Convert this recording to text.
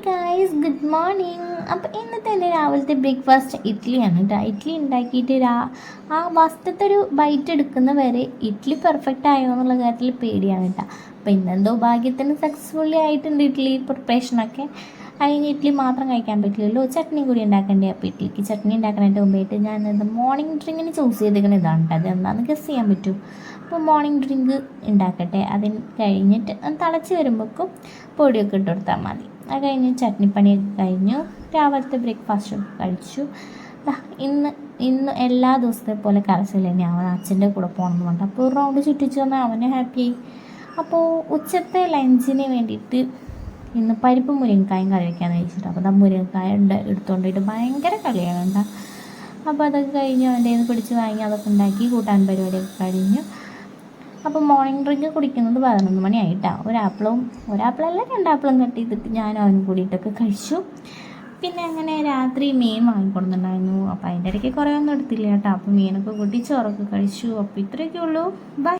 Guys good morning അപ്പോൾ ഇന്നത്തെ എന്റെ രാവിലത്തെ ബ്രേക്ക്ഫാസ്റ്റ് ഇഡ്ഡലിയാണ് കേട്ടോ ഇഡ്ഡലി ഉണ്ടാക്കിയിട്ട് രാ ആ വസ്ത്രത്തെ ഒരു ബൈറ്റ് എടുക്കുന്ന വരെ ഇഡ്ഡലി പെർഫെക്റ്റ് ആയോ എന്നുള്ള കാര്യത്തിൽ പേടിയാണ് കേട്ടോ അപ്പോൾ ഇന്നെന്തോ ഭാഗ്യത്തിന് സക്സസ്ഫുള്ളി ആയിട്ടുണ്ട് ഇഡ്ഡലി പ്രിപ്പറേഷനൊക്കെ അതിന് ഇഡ്ഡലി മാത്രം കഴിക്കാൻ പറ്റില്ലല്ലോ. ചട്നി കൂടി ഉണ്ടാക്കേണ്ടേ? അപ്പോൾ ഇഡ്ഡലിക്ക് ചട്നി ഉണ്ടാക്കാനായിട്ട് മുമ്പായിട്ട് ഞാൻ ഇത് മോർണിംഗ് ഡ്രിങ്കിന് ചൂസ് ചെയ്തിരിക്കുന്ന ഇതാണ് കേട്ടോ അത് എന്താണെന്ന് ഗസ് ചെയ്യാൻ പറ്റും. അപ്പോൾ മോർണിംഗ് ഡ്രിങ്ക് ഉണ്ടാക്കട്ടെ. അതിന് കഴിഞ്ഞിട്ട് തിളച്ച് വരുമ്പോഴേക്കും പൊടിയൊക്കെ ഇട്ട് കൊടുത്താൽ മതി. അത് കഴിഞ്ഞ് ചട്നിപ്പണിയൊക്കെ കഴിഞ്ഞു. രാവിലത്തെ ബ്രേക്ക്ഫാസ്റ്റ് കഴിച്ചു. ഇന്ന് ഇന്ന് എല്ലാ ദിവസത്തെ പോലെ കരച്ചില്ല അവൻ അച്ഛന്റെ കൂടെ പോകണമെന്ന് പറഞ്ഞു അപ്പോൾ റൗണ്ട് ചുറ്റിച്ചു വന്നാൽ അവന് ഹാപ്പിയായി അപ്പോൾ ഉച്ചത്തെ ലഞ്ചിന് വേണ്ടിയിട്ട് ഇന്ന് പരിപ്പ് മുരിങ്ങക്കായും കറി വയ്ക്കാമെന്ന് വെച്ചിട്ട് അപ്പോൾ ആ മുരിങ്ങക്കായ ഉണ്ട് എടുത്തുകൊണ്ടിട്ട് ഭയങ്കര കളിയാണ് കേട്ടോ അപ്പോൾ അതൊക്കെ കഴിഞ്ഞ് അവന്റെ നിന്ന് പിടിച്ച് വാങ്ങി അതൊക്കെ ഉണ്ടാക്കി കൂട്ടാൻ പരിപാടിയൊക്കെ കഴിഞ്ഞു. അപ്പോൾ മോർണിംഗ് ഡ്രിങ്ക് കുടിക്കുന്നത് പതിനൊന്ന് മണിയായിട്ടാണ് ഒരാപ്പിളും ഒരാപ്പിളല്ല രണ്ടാപ്പിളും കട്ട് ചെയ്തിട്ട് ഞാനും അവനും കൂടിയിട്ടൊക്കെ കഴിച്ചു. പിന്നെ അങ്ങനെ രാത്രി മീൻ വാങ്ങിക്കൊടുന്നുണ്ടായിരുന്നു അപ്പോൾ അതിന്റെ ഇടയ്ക്ക് കുറേ ഒന്നും എടുത്തില്ല കേട്ടോ അപ്പോൾ മീനൊക്കെ കൂട്ടി ചോറൊക്കെ കഴിച്ചു. അപ്പോൾ ഇത്രയൊക്കെ ഉള്ളൂ. ബൈ